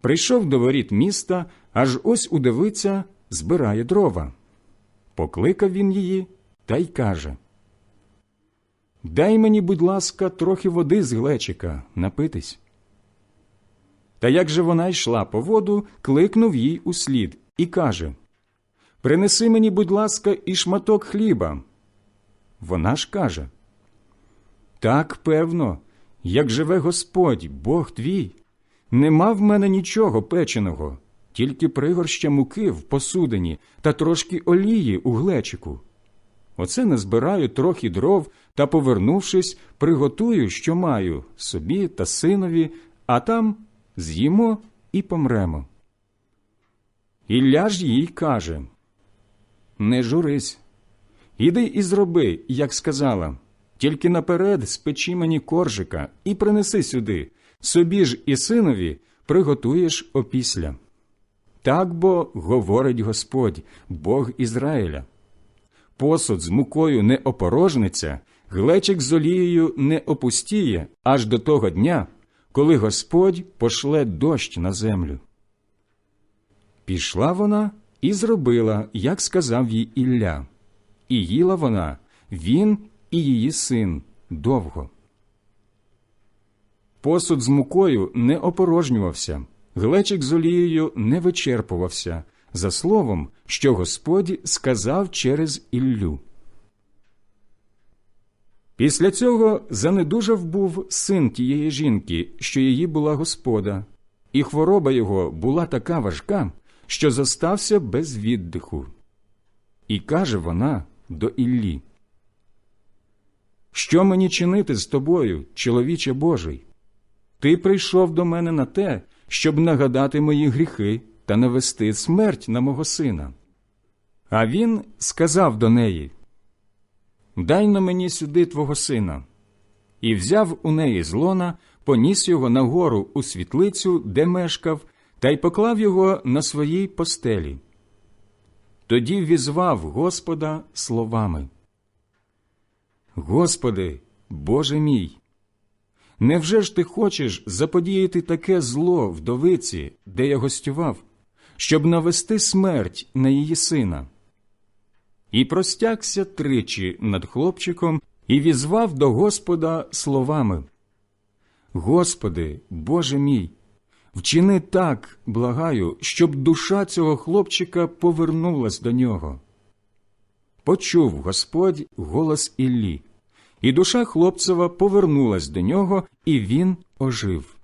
Прийшов до воріт міста, аж ось удивиця збирає дрова. Покликав він її та й каже Дай мені, будь ласка, трохи води з глечика напитись. Та як же вона йшла по воду, кликнув їй услід і каже Принеси мені, будь ласка, і шматок хліба. Вона ж каже Так, певно, як живе Господь, Бог твій, нема в мене нічого печеного, тільки пригорща муки в посудині та трошки олії у глечику. Оце назбираю трохи дров та, повернувшись, приготую, що маю, собі та синові, а там з'їмо і помремо. Ілля ж їй каже Не журись, іди і зроби, як сказала, тільки наперед спечи мені коржика і принеси сюди, собі ж і синові приготуєш опісля. Так бо говорить Господь, Бог Ізраїля. Посуд з мукою не опорожниться, глечик з олією не опустіє аж до того дня, коли Господь пошле дощ на землю. Пішла вона і зробила, як сказав їй Ілля, і їла вона, він і її син довго. Посуд з мукою не опорожнювався, глечик з олією не вичерпувався, за словом, що Господь сказав через Іллю. Після цього занедужав був син тієї жінки, що її була господа, і хвороба його була така важка, що зостався без віддиху. І каже вона до Іллі, Що мені чинити з тобою, чоловіче Божий? Ти прийшов до мене на те, щоб нагадати мої гріхи та навести смерть на мого сина. А він сказав до неї Дай на мені сюди твого сина. І взяв у неї з лона, поніс його нагору у світлицю, де мешкав, та й поклав його на своїй постелі. Тоді візвав Господа словами. Господи, Боже мій, невже ж ти хочеш заподіяти таке зло вдовиці, де я гостював, щоб навести смерть на її сина? І простягся тричі над хлопчиком і візвав до Господа словами Господи, Боже мій, вчини так, благаю, щоб душа цього хлопчика повернулась до нього. Почув Господь голос Іллі, і душа хлопцева повернулась до нього, і він ожив.